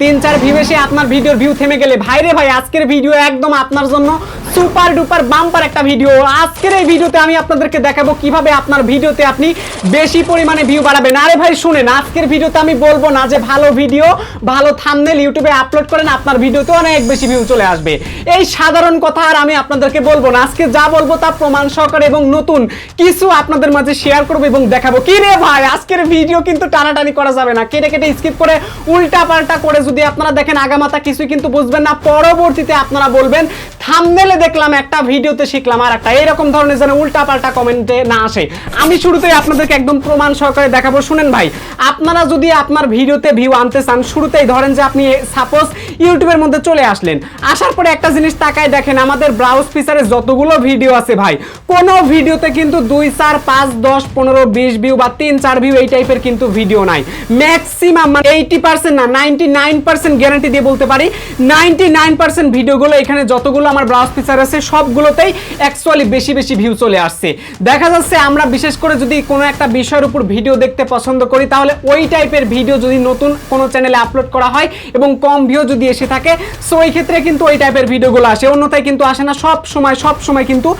তিন চার ভিউ এসে আপনার ভিডিওর ভিউ থেমে গেলে। ভাইরে ভাই, আজকের ভিডিও একদম আপনার জন্য। সুপার ডুপার বাম্পার একটা ভিডিও আজকের এই ভিডিওতে আমি আপনাদেরকে দেখাবো কীভাবে আপনার ভিডিওতে আপনি বেশি পরিমাণে ভিউ বাড়াবেন। আরে ভাই, শুনেন, আজকের ভিডিওতে আমি বলব না যে ভালো ভিডিও ভালো থামনেল ইউটিউবে আপলোড করেন, আপনার ভিডিওতে অনেক বেশি ভিউ চলে আসবে। এই সাধারণ কথা আর আমি আপনাদেরকে বলব না। আজকে যা বলব তা প্রমাণ সহকারে এবং নতুন কিছু আপনাদের মাঝে শেয়ার করব এবং দেখাবো। কি রে ভাই, আজকের ভিডিও কিন্তু টানাটানি করা যাবে না। কেটে কেটে স্কিপ করে উল্টা পাল্টা করে যদি আপনারা দেখেন আগামাতা, কিছুই কিন্তু বুঝবেন না। পরবর্তীতে আপনারা বলবেন থামনেলে দেখলাম, একটা ভিডিওতে শিখলাম আর একটা। এরকম ধরনের যেন উল্টা পাল্টা কমেন্টে না আসে। আমি শুরুতেই আপনাদেরকে একদম প্রমাণ সহকারে দেখাবো। শুনেন ভাই, আপনারা যদি আপনার ভিডিওতে ভিউ আনতে চান, শুরুতেই ধরেন যে আপনি সাপোজ ইউটিউবের মধ্যে চলে আসলেন। আসার পরে একটা জিনিস তাকায় দেখেন, আমাদের ব্রাউজ ফিচারে যতগুলো ভিডিও আছে ভাই, কোনো ভিডিওতে কিন্তু দুই, চার, পাঁচ, দশ, পনেরো, বিশ ভিউ বা তিন, চার ভিউ এই টাইপের কিন্তু ভিডিও নাই। ম্যাক্সিমাম মানে এইটি পার্সেন্ট না নাইনটি নাইন পার্সেন্ট গ্যারান্টি দিয়ে বলতে পারি নাইনটি নাইন পার্সেন্ট ভিডিওগুলো এখানে যতগুলো আমার ব্রাউজ ফিচার আছে, সবগুলোতেই অ্যাকচুয়ালি বেশি বেশি ভিউ চলে আসছে। দেখা যাচ্ছে আমরা বিশেষ করে যদি কোনো একটা বিষয়ের উপর ভিডিও দেখতে পছন্দ করি, তাহলে ওই টাইপের ভিডিও যদি নতুন কোনো চ্যানেলে আপলোড করা হয় এবং কম ভিউ যদি এসে থাকে সো ওই ক্ষেত্রে কিন্তু ওই টাইপের ভিডিওগুলো আসে। অন্যথায় কিন্তু আসে না, সব সময় সব সময় কিন্তু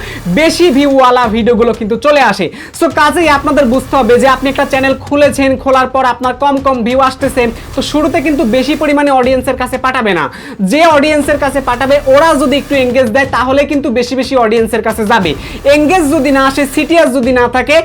বেশি ভিউওয়ালা ভিডিওগুলো কিন্তু চলে আসে। সো কাজেই আপনাদের বুঝতে হবে যে আপনি একটা চ্যানেল খুলেছেন, খোলার পর আপনার কম কম ভিউ আসতেছে তো শুরুতে কিন্তু বেশি পরিমাণে অডিয়েন্সের কাছে পাঠাবে না। যে অডিয়েন্সের কাছে পাঠাবে, ওরা যদি একটু এঙ্গেজ দেয়, তাহলে কিন্তু বেশি বেশি অডিয়েন্সের কাছে যাবে। এঙ্গেজ যদি না আসে সিটিয়াস যদি না থাকে,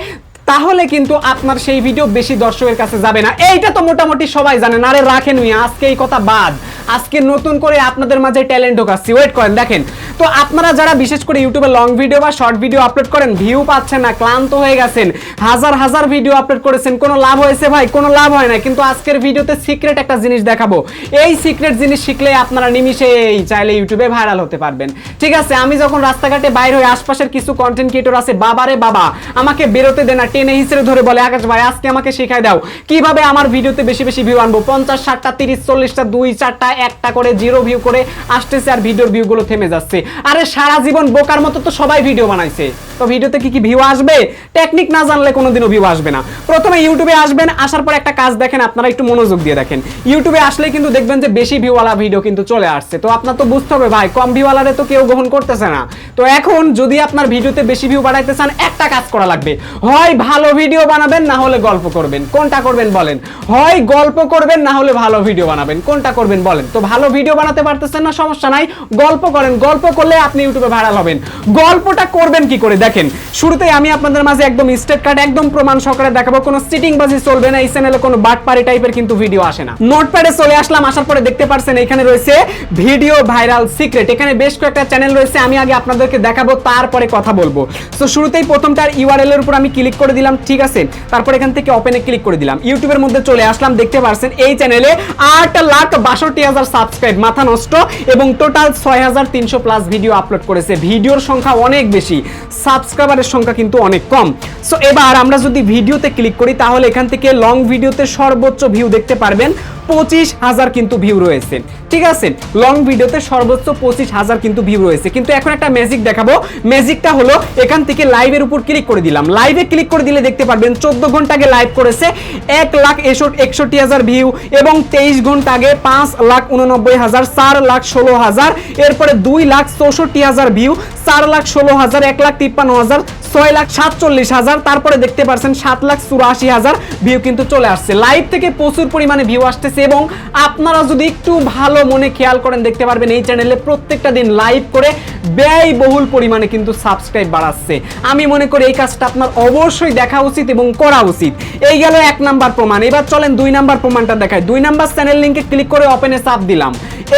তাহলে কিন্তু আপনার সেই ভিডিও বেশি দর্শকের কাছে যাবে না। এইটা তো মোটামুটি সবাই জানেন আরে রাখেন আজকে এই কথা বাদ। আজকে নতুন করে আপনাদের মাঝে ট্যালেন্ট ঢোকাচ্ছি। ওয়েট করেন, দেখেন। তো আপনারা যারা বিশেষ করে ইউটিউবে লং ভিডিও বা শর্ট ভিডিও আপলোড করেন ভিউ পাচ্ছেন না, ক্লান্ত হয়ে গেছেন, হাজার হাজার ভিডিও আপলোড করেছেন, কোনো লাভ হয়েছে ভাই? কোনো লাভ হয় না, কিন্তু আজকের ভিডিওতে সিক্রেট একটা জিনিস দেখাবো। এই সিক্রেট জিনিস শিখলে আপনারা নিমিশেই চাইলে ইউটিউবে ভাইরাল হতে পারবেন। ঠিক আছে, আমি যখন রাস্তাঘাটে বাইরে হয়ে আশপাশের কিছু কন্টেন্ট ক্রিয়েটর আছে, বাবারে বাবা, আমাকে বেরোতে দেনা টেনে হিসেবে ধরে বলে, আকাশ ভাই, আজকে আমাকে শেখায় দাও। কীভাবে আমার ভিডিওতে বেশি বেশি ভিউ আনব? পঞ্চাশ, ষাটটা, তিরিশ, চল্লিশটা, দুই, চারটা, একটা করে জিরো ভিউ করে আসতেছে আর ভিডিওর ভিউগুলো থেমে যাচ্ছে। আরে সারা জীবন বোকার মতো তো সবাই ভিডিও বানাইছে। তো ভিডিওতে কি কি ভিউ আসবে? টেকনিক না জানলে কোনোদিনও ভিউ আসবে না। প্রথমে ইউটিউবে আসবেন, আসার পর একটা কাজ দেখেন, আপনারা একটু মনোযোগ দিয়ে দেখেন। ইউটিউবে আসলে কিন্তু দেখবেন যে বেশি ভিউওয়ালা ভিডিও কিন্তু চলে আসছে। তো আপনার তো বুঝতে হবে ভাই, কম ভিউওয়ালারে তো কেউ গ্রহণ করতেছে না। তো এখন যদি আপনার ভিডিওতে বেশি ভিউ বাড়াইতে চান, একটা কাজ করা লাগবে। হয় ভালো ভিডিও বানাবেন, না হলে গল্প করবেন। কোনটা করবেন বলেন? হয় গল্প করবেন, না হলে ভালো ভিডিও বানাবেন। কোনটা করবেন বলেন? তো ভালো ভিডিও বানাতে পারতেছেন না, সমস্যা নাই। গল্প করেন, গল্প করলে আপনি ইউটিউবে ভাইরাল হবেন। গল্পটা করবেন কি করে? দেখেন, শুরুতেই আমি আপনাদের মাঝে একদম স্টেট কার্ড, একদম প্রমাণ সহকারে দেখাবো। কোনো সিটিং বাজি চলবে না, এই চ্যানেলে কোনো বাটপারি টাইপের কিন্তু ভিডিও আসে না। নোটপ্যাডে চলে আসলাম, আসার পরে দেখতে পারছেন এখানে রয়েছে ভিডিও ভাইরাল সিক্রেট এখানে বেশ কয়েকটা চ্যানেল রয়েছে, আমি আগে আপনাদেরকে দেখাবো, তারপরে কথা বলব। তো শুরুতেই প্রথমটার ইউআরএল এর উপর আমি ক্লিক করে দিলাম, ঠিক আছে? তারপর এখান থেকে ওপেনে ক্লিক করে দিলাম। ইউটিউবের মধ্যে চলে আসলাম, দেখতে পারছেন এই চ্যানেলে আট লাখ বাষট্টি হাজার সাবস্ক্রাইব মাথা নষ্ট, এবং টোটাল ছয় হাজার তিনশো প্লাস ভিডিও আপলোড করেছে। ভিডিওর সংখ্যা অনেক বেশি। সাবস্ক্রাইবারের সংখ্যা কিন্তু অনেক কম। সো এবার আমরা যদি ভিডিওতে ক্লিক করি, তাহলে এখান থেকে লং ভিডিওতে সর্বোচ্চ ভিউ দেখতে পারবেন। পঁচিশ হাজার কিন্তু ভিউ রয়েছে। ঠিক আছে? লং ভিডিওতে সর্বোচ্চ পঁচিশ হাজার কিন্তু ভিউ রয়েছে। কিন্তু এখন একটা ম্যাজিক দেখাবো। ম্যাজিকটা হলো, এখান থেকে লাইভের উপর ক্লিক করে দিলাম। লাইভে ক্লিক করে দিলে দেখতে পারবেন, চোদ্দ ঘণ্টা আগে লাইভ করেছে, এক লাখ একষট্টি হাজার ভিউ এবং তেইশ ঘণ্টা আগে পাঁচ লাখ উননব্বই হাজার, চার লাখ ষোলো হাজার, এরপরে দুই লাখ চৌষট্টি হাজার ভিউ চার লাখ ষোলো হাজার এক লাখ তিপ্পান্ন হাজার ছয় লাখ সাতচল্লিশ হাজার, তারপরে দেখতে পারছেন সাত লাখ চুরাশি হাজার ভিউ কিন্তু চলে আসছে। লাইভ থেকে প্রচুর পরিমাণে ভিউ আসতেছে এবং আপনারা যদি একটু ভালো মনে খেয়াল করেন, দেখতে পারবেন এই চ্যানেলে প্রত্যেকটা দিন লাইভ করে ব্যয়বহুল পরিমাণে কিন্তু সাবস্ক্রাইব বাড়াচ্ছে। আমি মনে করি এই কাজটা আপনার অবশ্যই দেখা উচিত এবং করা উচিত। এই গেল এক নাম্বার প্রমাণ। এবার চলেন দুই নাম্বার প্রমাণটা দেখায় দুই নাম্বার চ্যানেল লিঙ্কে ক্লিক করে ওপেনে চাপ দিলাম।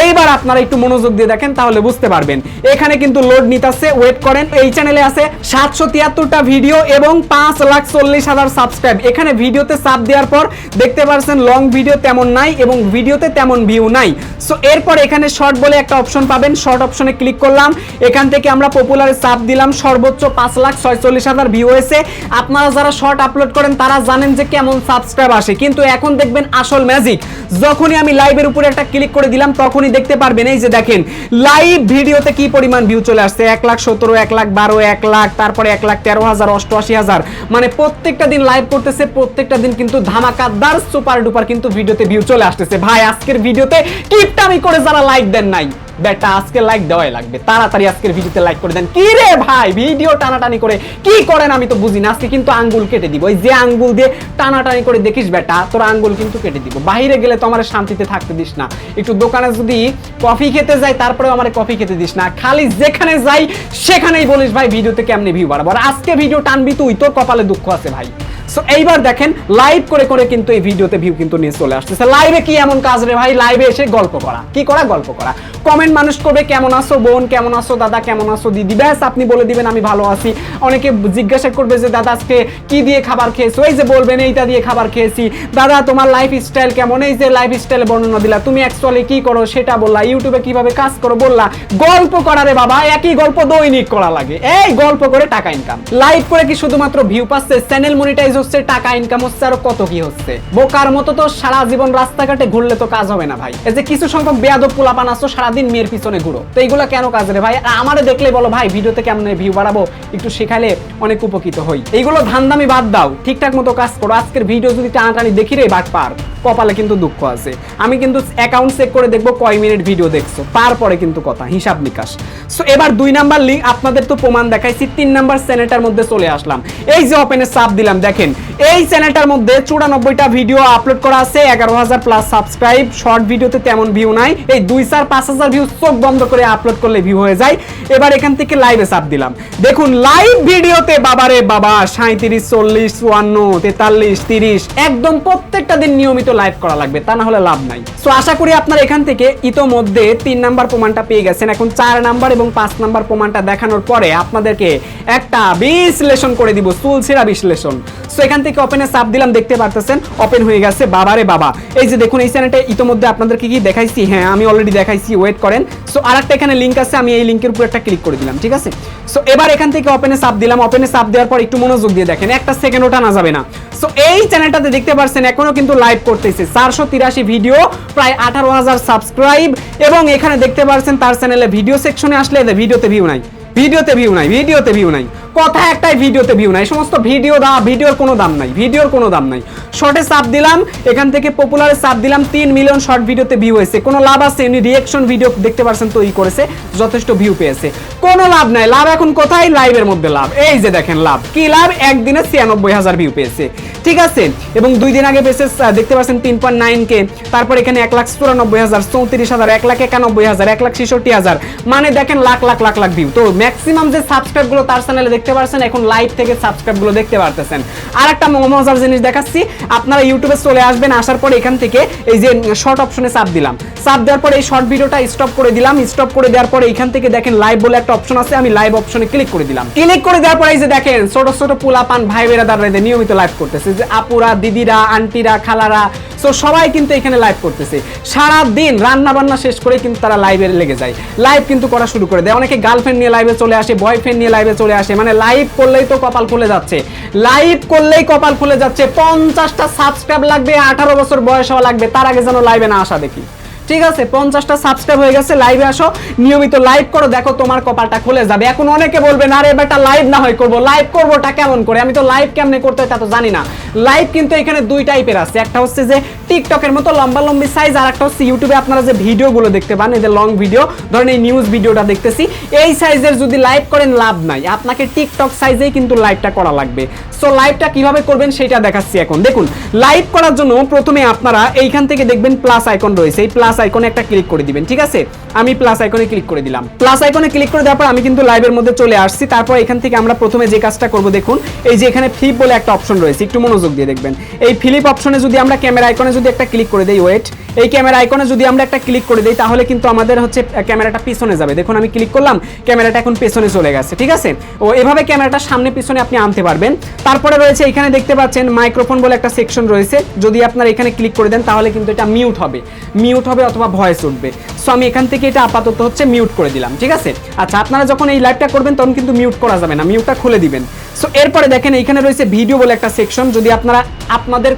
এইবার আপনারা একটু মনোযোগ দিয়ে দেখেন, তাহলে বুঝতে পারবেন। এখানে কিন্তু লোড নিতেছে ওয়েট করেন। এই চ্যানেলে আছে সাতশো তিয়াত্তরটা ভিডিও এবং পাঁচ লাখ চল্লিশ হাজার সাবস্ক্রাইব এখানে ভিডিওতে চাপ দেওয়ার পর দেখতে পারছেন লং ভিডিও তেমন নাই এবং ভিডিওতে তেমন ভিউ নাই। সো এরপর এখানে শর্ট বলে একটা অপশন পাবেন। শর্ট অপশনে ক্লিক করলাম। এখান থেকে আমরা পপুলারে চাপ দিলাম। সর্বোচ্চ পাঁচ লাখ ছয়চল্লিশ হাজার ভিউ হয়েছে। আপনারা যারা শর্ট আপলোড করেন, তারা জানেন যে কেমন সাবস্ক্রাইব আসে। কিন্তু এখন দেখবেন আসল ম্যাজিক যখনই আমি লাইভের উপরে একটা ক্লিক করে দিলাম, তখনই দেখতে পারবেন। এই যে দেখেন লাইভ ভিডিওতে কি পরিমাণ ভিউ চলে আসছে? এক লাখ সতেরো, এক লাখ বারো, এক লাখ, তারপরে এক লাখ তেরো হাজার অষ্টআশি হাজার। মানে প্রত্যেকটা দিন লাইভ করতেছে, প্রত্যেকটা দিন কিন্তু ধামাকাদার সুপার ডুপার কিন্তু ভিডিওতে ভিউ চলে আসতেছে। ভাই, আজকের ভিডিওতে কিপটামি করে যারা লাইক দেন নাই। বেটা, আজকে লাইক দেওয়াই লাগবে। তাড়াতাড়ি আজকের ভিডিওতে লাইক করে দেন। কি রে ভাই? ভিডিও টানাটানি করে কি করেন আমি তো বুঝি না আজকে কিন্তু আঙ্গুল কেটে দিব। ওই যে আঙ্গুল দিয়ে টানাটানি করে দেখিস বেটা, তোর আঙ্গুল কিন্তু কেটে দিব। বাইরে গেলে তো আমার শান্তিতে থাকতে দিস না। একটু দোকানে যদি কফি খেতে যাই, তারপরেও আমার কফি খেতে দিস না। খালি যেখানে যাই, সেখানেই বলিস, ভাই, ভিডিওতে কেমনে ভিউ বাড়াবো? আজকে ভিডিও টানবি তুই, তোর কপালে দুঃখ আছে ভাই। সো এইবার দেখেন লাইভ করে করে কিন্তু এই ভিডিওতে ভিউ কিন্তু নিয়ে চলে আসতেছে। লাইভে কি এমন কাজ রে ভাই? লাইভে এসে গল্প করা। কি করা? গল্প করা। কমেন্ট মানুষ করবে, কেমন আছো বোন? কেমন আছো দাদা? কেমন আছো দিদি? ব্যাস, আপনি বলে দিবেন, আমি ভালো আছি। অনেকে জিজ্ঞাসা করবে যে, দাদা, আজকে কি দিয়ে খাবার খেয়েছো? এই যে বলবেন, এইটা দিয়ে খাবার খেয়েছি। দাদা, তোমার লাইফ স্টাইল কেমন? এই যে লাইফ স্টাইল বর্ণনা দিলা। তুমি অ্যাকচুয়ালি কি করো সেটা বললা। ইউটিউবে কীভাবে কাজ করো বললা। গল্প করা রে বাবা, একই গল্প দৈনিক করা লাগে। এই গল্প করে টাকা ইনকাম লাইভ করে কি শুধুমাত্র ভিউ পাচ্ছে? চ্যানেল মনিটাইজ হচ্ছে, টাকা ইনকাম হচ্ছে আর কত কি হচ্ছে। বোকার মতো তো সারা জীবন রাস্তাঘাটে ঘুরলে তো কাজ হবে না ভাই। এই যে কিছু সংখ্যক বেয়াদব পোলাপান আসো সারাদিন মেয়ের পিছনে ঘুরো। তো এইগুলো কেন কাজ রে ভাই? আমারে দেখলে বলো ভাই, ভিডিওতে কেমন ভিউ বাড়াবো, একটু শেখালে অনেক উপকৃত হই। এইগুলো ধান্দামি বাদ দাও, ঠিকঠাক মতো কাজ করো। আজকের ভিডিও যদি টানাটানি দেখি রে বাট পার, কপালে কিন্তু দুঃখ আছে। আমি কিন্তু অ্যাকাউন্ট চেক করে দেখব কয় মিনিট ভিডিও দেখছ, তারপরে কিন্তু কথা, হিসাব নিকাশ। সো এবার দুই নাম্বার লিঙ্ক আপনাদের তো প্রমাণ দেখাইছি, তিন নাম্বার সেনেটার মধ্যে চলে আসলাম। এই যে ওপেনে চাপ দিলাম, দেখেন। এই চ্যানেলটার মধ্যে চুরানব্বইটা ভিডিও আপলোড করা আছে, এগারো হাজার প্লাস সাবস্ক্রাইব শর্ট ভিডিওতে তেমন ভিউ নাই। এই দুই চার, পাঁচ হাজার ভিউ চোখ বন্ধ করে আপলোড করলে ভিউ হয়ে যায়। এবার এখান থেকে লাইভে চাপ দিলাম। দেখুন লাইভ ভিডিওতে বাবারে বাবা সাঁত্রিশ চল্লিশ, চুয়ান্ন, তেতাল্লিশ, তিরিশ, একদম প্রত্যেকটা দিন নিয়মিত লাইভ করা লাগবে, তা না হলে লাভ নাই। সো আশা করি আপনার এখান থেকে ইতোমধ্যে তিন নাম্বার প্রমাণটা পেয়ে গেছেন। এখন চার নাম্বার এবং পাঁচ নাম্বার প্রমাণটা দেখানোর পরে আপনাদেরকে একটা বিশ্লেষণ করে দিব চুলছেরা বিশ্লেষণ। সো এখান থেকে ওপেনে চাপ দিলাম, দেখতে পারতেছেন ওপেন হয়ে গেছে, বাবারে বাবা। এই যে দেখুন, এই চ্যানেলটা ইতোমধ্যে আপনাদেরকে কি দেখাইছি? হ্যাঁ আমি অলরেডি দেখাইছি ওয়েট করেন। সো আরেকটা এখানে লিংক আছে, আমি এই লিংকের উপর একটা ক্লিক করে দিলাম, ঠিক আছে? সো এবার এখান থেকে ওপেনে চাপ দিলাম ওপেনে চাপ দেওয়ার পর একটু মনোযোগ দিয়ে দেখেন, একটা সেকেন্ড সেকেন্ডও টানা যাবে না। সো এই চ্যানেলটাতে দেখতে পারছেন, এখনও কিন্তু লাইভ করতেছে, চারশো তিরাশি ভিডিও প্রায় আঠারো হাজার সাবস্ক্রাইব এবং এখানে দেখতে পারছেন, তার চ্যানেলে ভিডিও সেকশনে আসলে ভিডিওতে ভিউ নাই। ভিডিওতে ভিউ নাই ভিডিওতে ভিউ নাই। কথা একটাই ভিডিওতে ভিউ নাই। সমস্ত ভিডিও দা ভিডিওর কোনো দাম নাই। ভিডিওর কোনো দাম নাই। শর্টে চাপ দিলাম, এখান থেকে পপুলারে চাপ দিলাম, তিন মিলিয়ন শর্ট ভিডিওতে ভিউ হয়েছে। কোনো লাভ আছে, এমনি রিয়েকশন ভিডিও দেখতে পারছেন তৈরি করেছে, যথেষ্ট ভিউ পেয়েছে। কোনো লাভ নাই, লাভ এখন কোথায়? লাইভের মধ্যে লাভ। এই যে দেখেন লাভ। কি লাভ? একদিনে ছিয়ানব্বই হাজার ভিউ পেয়েছে। ঠিক আছে? এবং দুই দিন আগে পেয়েছে দেখতে পাচ্ছেন তিন পয়েন্ট নাইন কে তারপর এখানে এক লাখ চুরানব্বই হাজার, চৌত্রিশ হাজার, এক লাখ একানব্বই হাজার, এক লাখ ছেষট্টি হাজার। মানে দেখেন লাখ লাখ লাখ লাখ ভিউ তো ম্যাক্সিমাম যে সাবস্ক্রাইবগুলো তার চ্যানেলে দেখতে পারছেন, এখন লাইভ থেকে সাবস্ক্রাইবগুলো দেখতে পারতেছেন। আর একটা মজার জিনিস দেখাচ্ছি, আপনারা ইউটিউবে চলে আসবেন, আসার পর এখান থেকে এই যে শর্ট অপশনে চাপ দিলাম। চাপ দেওয়ার পরে এই শর্ট ভিডিওটা স্টপ করে দিলাম স্টপ করে দেওয়ার পরে এখান থেকে দেখেন লাইভ বলে একটা অপশন আছে, আমি লাইভ অপশনে ক্লিক করে দিলাম। ক্লিক করে দেওয়ার পরে এই যে দেখেন, ছোট ছোট পোলা পান ভাই বেরাদাররা এদের নিয়মিত লাইভ করতেছে, যে আপুরা, দিদিরা আন্টিরা খালারা সো সবাই কিন্তু এখানে লাইভ করতেছে। সারা দিন রান্না বান্না শেষ করে কিন্তু তারা লাইভে লেগে যায়। লাইভ কিন্তু করা শুরু করে দেয়। অনেকে গার্লফ্রেন্ড নিয়ে লাইভে চলে আসে বয়ফ্রেন্ড নিয়ে লাইভে চলে আসে। মানে লাইভ করলেই তো কপাল খুলে যাচ্ছে। লাইভ করলেই কপাল খুলে যাচ্ছে। পঞ্চাশটা সাবস্ক্রাইব লাগবে, আঠারো বছর বয়স হওয়া লাগবে। তার আগে যেন লাইভে না আসা দেখি। ঠিক আছে? পঞ্চাশটা সাবস্ক্রাইব হয়ে গেছে লাইভে আসো। নিয়মিত লাইভ করো, দেখো তোমার কপালটা খুলে যাবে। এখন অনেকে বলবে, না রে বেটা লাইভ না হয়, করব। লাইভ করবোটা কেমন করে? আমি তো লাইভ কেমনে করতে হয় তা তো জানি না। লাইভ কিন্তু এখানে দুই টাইপের আছে। একটা হচ্ছে যে টিকটকের মতো লম্বা লম্বি সাইজ আর একটা হচ্ছে ইউটিউবে আপনারা যে ভিডিওগুলো দেখতে পান যে লং ভিডিও ধরেন এই নিউজ ভিডিওটা দেখতেছি, এই সাইজের যদি লাইভ করেন, লাভ নাই। আপনাকে টিকটক সাইজেই কিন্তু লাইভটা করা লাগবে। সো লাইভটা কীভাবে করবেন সেটা দেখাচ্ছি এখন। দেখুন লাইভ করার জন্য প্রথমে আপনারা এইখান থেকে দেখবেন প্লাস আইকন রয়েছে। এই প্লাস আইকনে একটা ক্লিক করে দিবেন, ঠিক আছে? আমি প্লাস আইকনে ক্লিক করে দিলাম। প্লাস আইকনে ক্লিক করে দেওয়ার পর আমি কিন্তু লাইভের মধ্যে চলে আসছি। তারপর এখান থেকে আমরা প্রথমে যে কাজটা করব, দেখুন, এই যে এখানে ফ্লিপ বলে একটা অপশন রয়েছে। একটু মনোযোগ দিয়ে দেখবেন। এই ফিলিপ অপশনে যদি আমরা ক্যামেরা আইকনে যদি একটা ক্লিক করে দিই, ওয়েট এই ক্যামেরা আইকনে যদি আমরা একটা ক্লিক করে দেই, তাহলে কিন্তু আমাদের হচ্ছে ক্যামেরাটা পিছনে যাবে। দেখুন, আমি ক্লিক করলাম, ক্যামেরাটা এখন পেছনে চলে গেছে, ঠিক আছে? ও, এভাবে ক্যামেরাটা সামনে পিছনে আপনি আনতে পারবেন। তারপরে রয়েছে, এখানে দেখতে পাচ্ছেন মাইক্রোফোন বলে একটা সেকশন রয়েছে। যদি আপনার এখানে ক্লিক করে দেন, তাহলে কিন্তু এটা মিউট হবে। মিউট হবে অথবা ভয়েস উঠবে। সো আমি এখান থেকে এটা আপাতত হচ্ছে মিউট করে দিলাম, ঠিক আছে? আচ্ছা আপনারা যখন এই লাইভটা করবেন, তখন কিন্তু মিউট করা যাবে না মিউটটা খুলে দিবেন। সো এরপরে দেখেন এখানে রয়েছে ভিডিও বলে একটা সেকশন যদি আপনারা, আপনাদের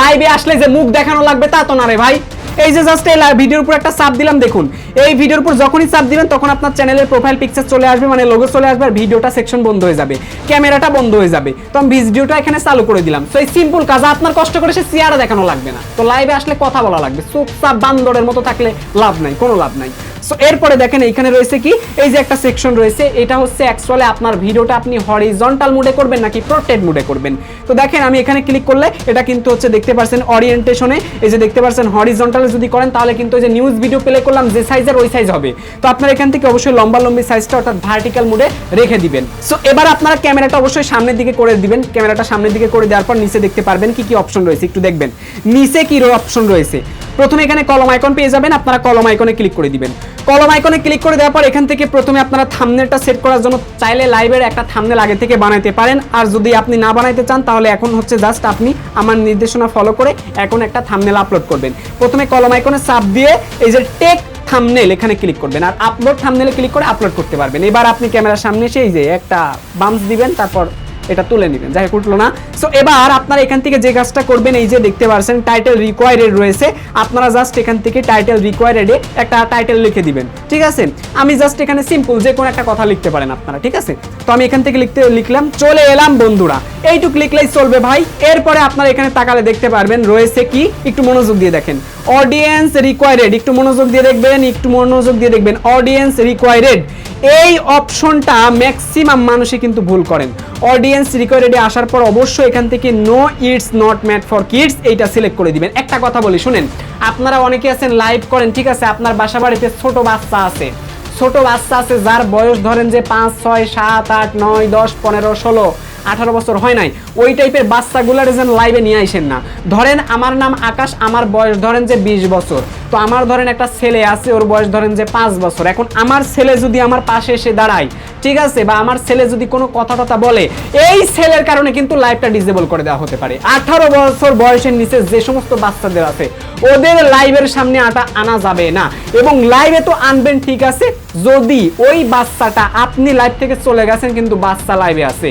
লাইভে আসলে যে মুখ দেখানো লাগবে, তা তো না রে ভাই। এই যে জাস্ট এই ভিডিওর উপর একটা চাপ দিলাম, দেখুন। এই ভিডিওর উপর যখনই চাপ দিবেন, তখন আপনার চ্যানেলের প্রোফাইল পিকচার চলে আসবে মানে লোগো চলে আসবে, আর ভিডিওটা সেকশন বন্ধ হয়ে যাবে ক্যামেরাটা বন্ধ হয়ে যাবে। তো আমি ভিডিওটা এখানে চালু করে দিলাম। তো এই সিম্পল কাজ, আপনার কষ্ট করে সে চেয়ারে দেখানো লাগবে না। তো লাইভে আসলে কথা বলা লাগবে। চুপচাপ বান্দরের মতো থাকলে লাভ নাই, কোনো লাভ নাই। সো এরপরে দেখেন, এইখানে রয়েছে কি? এই যে একটা সেকশন রয়েছে, এটা হচ্ছে অ্যাকচুয়ালি আপনার ভিডিওটা আপনি হরিজন্টাল মুডে করবেন, নাকি প্রোটেড মুডে করবেন? তো দেখেন, আমি এখানে ক্লিক করলে, এটা কিন্তু হচ্ছে, দেখতে পাচ্ছেন অরিয়েন্টেশনে এই যে দেখতে পাচ্ছেন হরিজন্টালে যদি করেন, তাহলে কিন্তু এই যে নিউজ ভিডিও প্লে করলাম, যে সাইজের ওই সাইজ হবে। তো আপনার এখান থেকে অবশ্যই লম্বা লম্বি সাইজটা অর্থাৎ ভার্টিক্যাল মুডে রেখে দিবেন। সো এবার আপনারা ক্যামেরাটা অবশ্যই সামনের দিকে করে দিবেন। ক্যামেরাটা সামনের দিকে করে দেওয়ার পর নিচে দেখতে পারবেন কি কি অপশন রয়েছে, একটু দেখবেন। নিচে কি অপশন রয়েছে? প্রথমে এখানে কলম আইকন পেয়ে যাবেন, আপনারা কলম আইকনে ক্লিক করে দিবেন। কলম আইকনে ক্লিক করে দেওয়ার পর এখান থেকে প্রথমে আপনারা থামনেলটা সেট করার জন্য চাইলে লাইভের একটা থামনেল আগে থেকে বানাইতে পারেন। আর যদি আপনি না বানাইতে চান, তাহলে এখন হচ্ছে জাস্ট আপনি আমার নির্দেশনা ফলো করে এখন একটা থামনেল আপলোড করবেন। প্রথমে কলম আইকনে চাপ দিয়ে এই যে টেক থামনেল এখানে ক্লিক করবেন। আর আপলোড থামনেলে ক্লিক করে আপলোড করতে পারবেন। এবার আপনি ক্যামেরার সামনে এসে এই যে একটা বাম্পস দিবেন, তারপর এটা তুলে নেবেন। যাই উঠল না। সো এবার আপনারা এখান থেকে যে কাজটা করবেন, এই যে দেখতে পাচ্ছেন টাইটেল রিকোয়ারেড রয়েছে। আপনারা জাস্ট এখান থেকে টাইটেল রিকোয়ারেডে একটা টাইটেল লিখে দিবেন। ঠিক আছে? আমি জাস্ট এখানে সিম্পল যে কোনো একটা কথা লিখতে পারেন আপনারা। ঠিক আছে? তো আমি এখান থেকে লিখতে, লিখলাম, চলে এলাম বন্ধুরা। এইটুক লিখলেই চলবে ভাই। এরপরে আপনারা এখানে তাকালে দেখতে পারবেন, রয়েছে কি? একটু মনোযোগ দিয়ে দেখেন। অডিয়েন্স রিকোয়ারেড একটু মনোযোগ দিয়ে দেখবেন, একটু মনোযোগ দিয়ে দেখবেন। অডিয়েন্স রিকোয়ারেড এই অপশনটা ম্যাক্সিমাম মানুষই কিন্তু ভুল করেন। অডিয়েন্স রিকোয়ারেডে আসার পর অবশ্যই এখান থেকে no it's not made for kids এইটা সিলেক্ট করে দিবেন। একটা কথা বলি, শুনেন। আপনারা অনেকে আছেন লাইভ করেন, ঠিক আছে? আপনার বাসা বাড়িতে ছোট বাচ্চা আছে। ছোট বাচ্চা আছে, যার বয়স ধরেন যে পাঁচ, ছয়, সাত, আট, নয়, দশ, পনেরো, ষোলো। আঠারো বছর হয় নাই, ওই টাইপের বাচ্চাগুলার যেন লাইভে নিয়ে আইসেন না। ধরেন আমার নাম আকাশ, আমার বয়স ধরেন যে বিশ বছর। তো আমার ধরেন একটা ছেলে আছে, ওর বয়স ধরেন যে পাঁচ বছর। এখন আমার ছেলে যদি আমার পাশে এসে দাঁড়ায়, ঠিক আছে? বা আমার ছেলে যদি কোনো কথা টথা বলে, এই ছেলের কারণে কিন্তু লাইভটা ডিসেবল করে দেওয়া হতে পারে। আঠারো বছর বয়সের নিচে যে সমস্ত বাচ্চাদের আছে, ওদের লাইভের সামনে আটা আনা যাবে না। এবং লাইভে তো আনবেন, ঠিক আছে? যদি ওই বাচ্চাটা আপনি লাইভ থেকে চলে গেছেন, কিন্তু বাচ্চা লাইভে আছে।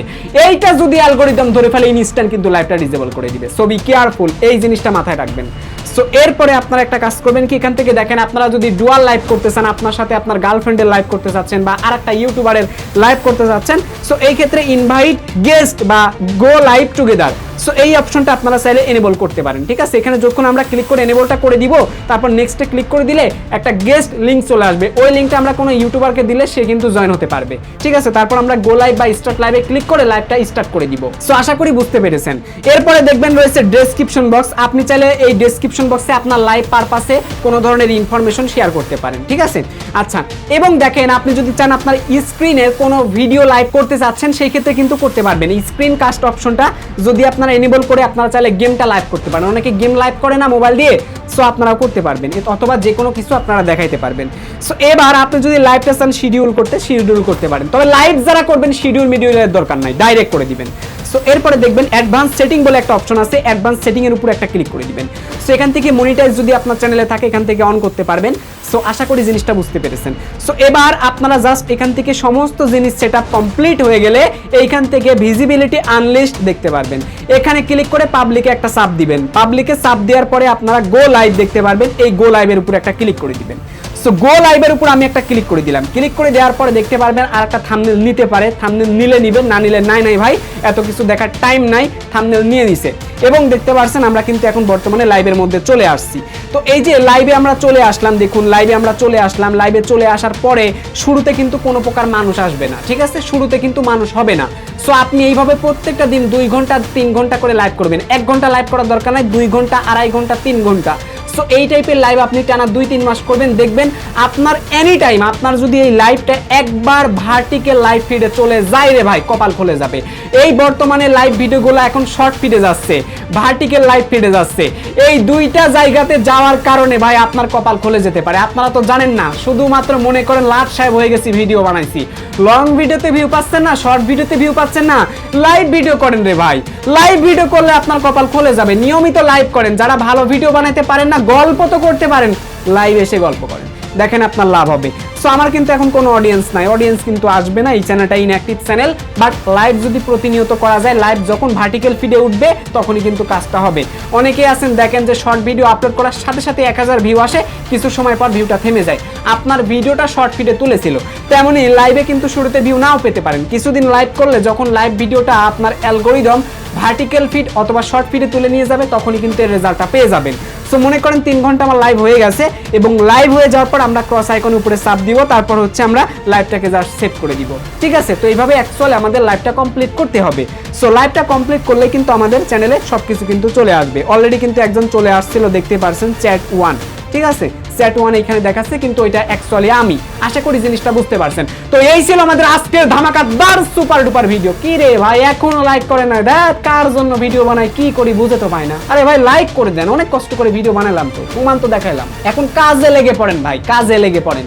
এইটা যদি অ্যালগোরিদম ধরে ফেলে ইনস্ট্যান্ট কিন্তু লাইভটা ডিসেবল করে দিবে। সো বি কেয়ারফুল এই জিনিসটা মাথায় রাখবেন। সো এরপরে আপনারা একটা কাজ করবেন কি, এখান থেকে দেখেন আপনারা যদি ডুয়াল লাইভ করতে চান, আপনার সাথে আপনার গার্লফ্রেন্ডের লাইভ করতে চাচ্ছেন বা আর একটা ইউটিউবারের লাইভ করতে চাচ্ছেন সো এই ক্ষেত্রে ইনভাইট গেস্ট বা গো লাইভ টুগেদার সো এই অপশনটা আপনারা চাইলে এনেবল করতে পারেন, ঠিক আছে? এখানে যখন আমরা ক্লিক করে এনেবলটা করে দিব, তারপর নেক্সটে ক্লিক করে দিলে একটা গেস্ট লিঙ্ক চলে আসবে। ওই লিঙ্কটা আমরা কোনো ইউটিউবারকে দিলে সে কিন্তু জয়েন হতে পারবে, ঠিক আছে? তারপর আমরা গো লাইভ বা স্টার্ট লাইভে ক্লিক করে লাইভটা স্টার্ট করে দিব। সো আশা করি বুঝতে পেরেছেন। এরপরে দেখবেন রয়েছে ডেসক্রিপশন বক্স আপনি চাইলে এই ডেসক্রিপশন বক্সে আপনার লাইভ পারপাসে কোনো ধরনের ইনফরমেশন শেয়ার করতে পারেন, ঠিক আছে? আচ্ছা এবং দেখেন, আপনি যদি চান আপনার স্ক্রিনে কোনো ভিডিও লাইভ করতে চাচ্ছেন, সেই ক্ষেত্রে কিন্তু করতে পারবেন। স্ক্রিন কাস্ট অপশনটা যদি আপনারা এনেবল করে আপনারা চাইলে গেমটা লাইভ করতে পারেন। অনেকে গেম লাইভ করে না মোবাইল দিয়ে সো আপনারা করতে পারবেন। অথবা যে কোনো কিছু আপনারা দেখাইতে পারবেন। সো এবার আপনি যদি লাইভটা চান শিডিউল করতে শিডিউল করতে পারেন। তবে লাইভ যারা করবেন শিডিউল মিডিউলের দরকার নাই ডাইরেক্ট করে দিবেন। সো এরপরে দেখবেন অ্যাডভান্স সেটিং বলে একটা অপশন আছে। অ্যাডভান্স সেটিং এর উপর একটা ক্লিক করে দিবেন। সো এখান থেকে মনিটাইজ যদি আপনার চ্যানেলে থাকে, এখান থেকে অন করতে পারবেন। সো আশা করি জিনিসটা বুঝতে পেরেছেন। সো এবার আপনারা জাস্ট এখান থেকে সমস্ত জিনিস সেট কমপ্লিট হয়ে গেলে এইখান থেকে ভিজিবিলিটি আনলিস্ট দেখতে পারবেন। এখানে ক্লিক করে পাবলিকে একটা সাব দিবেন। পাবলিকে সাব দেওয়ার পরে আপনারা গো লাইভ দেখতে পারবেন। এই গো লাইভের উপর একটা ক্লিক করে দিবেন। সো গো লাইভের উপর আমি একটা ক্লিক করে দিলাম। ক্লিক করে দেওয়ার পরে দেখতে পারবেন আর একটা থামনেল নিতে পারে। থামনেল নিলে নিবেন, না নিলে নাই নাই ভাই। এত কিছু দেখার টাইম নাই থামনেল নিয়ে নিছে। এবং দেখতে পারছেন আমরা কিন্তু এখন বর্তমানে লাইভের মধ্যে চলে আসছি। তো এই যে লাইভে আমরা চলে আসলাম, দেখুন লাইভে আমরা চলে আসলাম। লাইভে চলে আসার পরে শুরুতে কিন্তু কোনো প্রকার মানুষ আসবে না, ঠিক আছে? শুরুতে কিন্তু মানুষ হবে না। সো আপনি এইভাবে প্রত্যেকটা দিন দুই ঘণ্টা, তিন ঘণ্টা করে লাইভ করবেন। এক ঘণ্টা লাইভ করার দরকার নাই, দুই ঘণ্টা, আড়াই ঘণ্টা, তিন ঘণ্টা। সো এই টাইপের লাইভ আপনি টানা দুই, তিন মাস করবেন, দেখবেন আপনার এনি টাইম আপনার যদি এই লাইভটা একবার ভার্টিক্যাল লাইভ ফিডে চলে যায় রে ভাই, কপাল খুলে যাবে। এই বর্তমানে লাইভ ভিডিওগুলো এখন শর্ট ফিডে যাচ্ছে ভার্টিক্যাল লাইভ ফিডে যাচ্ছে। এই দুইটা জায়গাতে যাওয়ার কারণে ভাই আপনার কপাল খুলে যেতে পারে। আপনারা তো জানেন না, শুধুমাত্র মনে করেন লাট সাহেব হয়ে গেছি ভিডিও বানাইছি। লং ভিডিওতে ভিউ পাচ্ছেন না শর্ট ভিডিওতে ভিউ পাচ্ছেন না লাইভ ভিডিও করেন রে ভাই। লাইভ ভিডিও করলে আপনার কপাল খুলে যাবে। নিয়মিত লাইভ করেন। যারা ভালো ভিডিও বানাইতে পারেন না গল্প তো করতে পারেন লাইভ এসে গল্প করেন। দেখেন আপনার লাভ হবে। সো আমার কিন্তু এখন কোনো অডিয়েন্স নাই। অডিয়েন্স কিন্তু আসবে না, এই চ্যানেলটা ইনঅ্যাক্টিভ চ্যানেল বাট লাইভ যদি প্রতিনিয়ত করা যায় লাইভ যখন ভার্টিক্যাল ফিডে উঠবে, তখনই কিন্তু কাজটা হবে। অনেকেই আছেন, দেখেন যে শর্ট ভিডিও আপলোড করার সাথে সাথে এক হাজার ভিউ আসে, কিছু সময় পর ভিউটা থেমে যায়। আপনার ভিডিওটা শর্ট ফিডে তুলেছিল। তেমনই লাইভে কিন্তু শুরুতে ভিউ নাও পেতে পারেন। কিছুদিন লাইভ করলে যখন লাইভ ভিডিওটা আপনার অ্যালগোরিদম ভার্টিক্যাল ফিড অথবা শর্ট ফিডে তুলে নিয়ে যাবে, তখনই কিন্তু এর রেজাল্টটা পেয়ে যাবেন। সো মনে করেন তিন ঘণ্টা আমার লাইভ হয়ে গেছে এবং লাইভ হয়ে যাওয়ার পর আমরা ক্রস আইকন উপরে চাপ দিব, তারপর হচ্ছে আমরা লাইভটাকে জাস্ট সেভ করে দিব। ঠিক আছে? তো এইভাবে অ্যাকচুয়ালি আমাদের লাইভটা কমপ্লিট করতে হবে। সো লাইভটা কমপ্লিট করলে কিন্তু আমাদের চ্যানেলে সব কিছু কিন্তু চলে আসবে। অলরেডি কিন্তু একজন চলে আসছিল, দেখতে পারছেন চ্যাট ওয়ান ঠিক আছে? সেট ওয়ান এখানে দেখাচ্ছে, কিন্তু এটা অ্যাকচুয়ালি আমি। আশা করি জিনিসটা বুঝতে পারছেন। তো এই ছিল আমাদের আজকের ধামাকাদার সুপার ডুপার ভিডিও কি রে ভাই, এখনও লাইক করে না। দেখ, কার জন্য ভিডিও বানাই, কি করি বুঝে তো পাই না। আরে ভাই লাইক করে দেন, অনেক কষ্ট করে ভিডিও বানালাম তো। প্রমাণ তো দেখাইলাম। এখন কাজে লেগে পড়েন ভাই, কাজে লেগে পড়েন।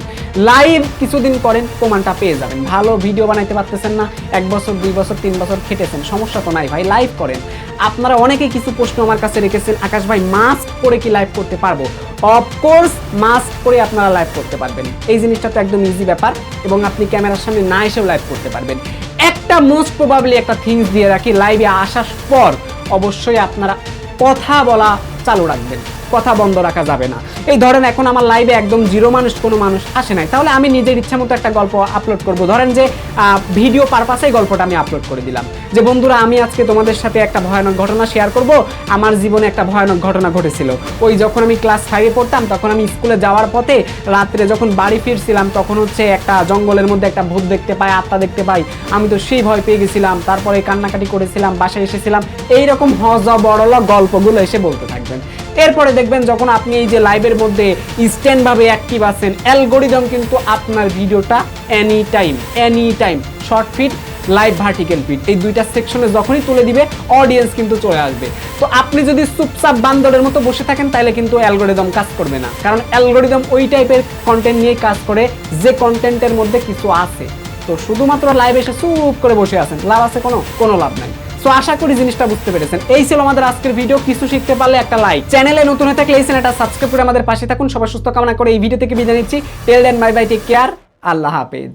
লাইভ কিছুদিন করেন প্রমাণটা পেয়ে যাবেন। ভালো ভিডিও বানাইতে পারতেছেন না, এক বছর, দুই বছর, তিন বছর খেটেছেন, সমস্যা তো নাই ভাই লাইভ করেন। আপনারা অনেকে কিছু প্রশ্ন আমার কাছে রেখেছেন, আকাশ ভাই মাস্ক পরে কি লাইভ করতে পারব? অফকোর্স মাস্ক পরে আপনারা লাইভ করতে পারবেন। এই জিনিসটা তো একদম ইজি ব্যাপার এবং আপনি ক্যামেরার সামনে না এসেও লাইভ করতে পারবেন। একটা মোস্ট প্রবাবলি একটা থিংস দিয়ে রাখি লাইভে আসার পর অবশ্যই আপনারা কথা বলা চালু রাখবেন। কথা বন্ধ রাখা যাবে না। এই ধরেন এখন আমার লাইভে একদম জিরো মানুষ, কোনো মানুষ আসে নাই। তাহলে আমি নিজের ইচ্ছা মতো একটা গল্প আপলোড করব। ধরেন যে ভিডিও পারপাসেই গল্পটা আমি আপলোড করে দিলাম। যে, বন্ধুরা, আমি আজকে তোমাদের সাথে একটা ভয়ানক ঘটনা শেয়ার করব। আমার জীবনে একটা ভয়ানক ঘটনা ঘটেছিল। ওই যখন আমি ক্লাস ফাইভে পড়তাম, তখন আমি স্কুলে যাওয়ার পথে রাত্রে যখন বাড়ি ফিরছিলাম, তখন হচ্ছে একটা জঙ্গলের মধ্যে একটা ভূত দেখতে পাই, আত্মা দেখতে পাই। আমি তো সেই ভয় পেয়ে গেছিলাম। তারপরে কান্নাকাটি করেছিলাম, বাসায় এসেছিলাম। এইরকম হজ বড়ল গল্পগুলো এসে বলতে থাকবেন। এরপরে দেখবেন যখন আপনি এই যে লাইভের মধ্যে ইনস্ট্যান্ট ভাবে অ্যাক্টিভ আছেন অ্যালগোরিদম কিন্তু আপনার ভিডিওটা any time any time short feed live vertical feed এই দুইটা সেকশনে যখনই তুলে দিবে অডিয়েন্স কিন্তু চলে আসবে। তো আপনি যদি চুপচাপ বান্দরের মতো বসে থাকেন, তাহলে কিন্তু অ্যালগোরিদম কাজ করবে না। কারণ অ্যালগোরিদম ওই টাইপের কন্টেন্ট নিয়ে কাজ করে, যে কন্টেন্টের মধ্যে কিছু আছে। তো শুধুমাত্র লাইভ এসে চুপ করে বসে আছেন, লাভ আছে কোনো? কোনো লাভ নাই। সো আশা করি জিনিসটা বুঝতে পেরেছেন। এই ছিল আমাদের আজকের ভিডিও কিছু শিখতে পারলে একটা লাইক চ্যানেলে নতুন হয়ে থাকলে এই চ্যানেলটা সাবস্ক্রাইব করে আমাদের পাশে থাকুন। সবাই সুস্থ কামনা করে এই ভিডিও থেকে বিদায় নিচ্ছি। Till then bye bye take care আল্লাহ হাফেজ।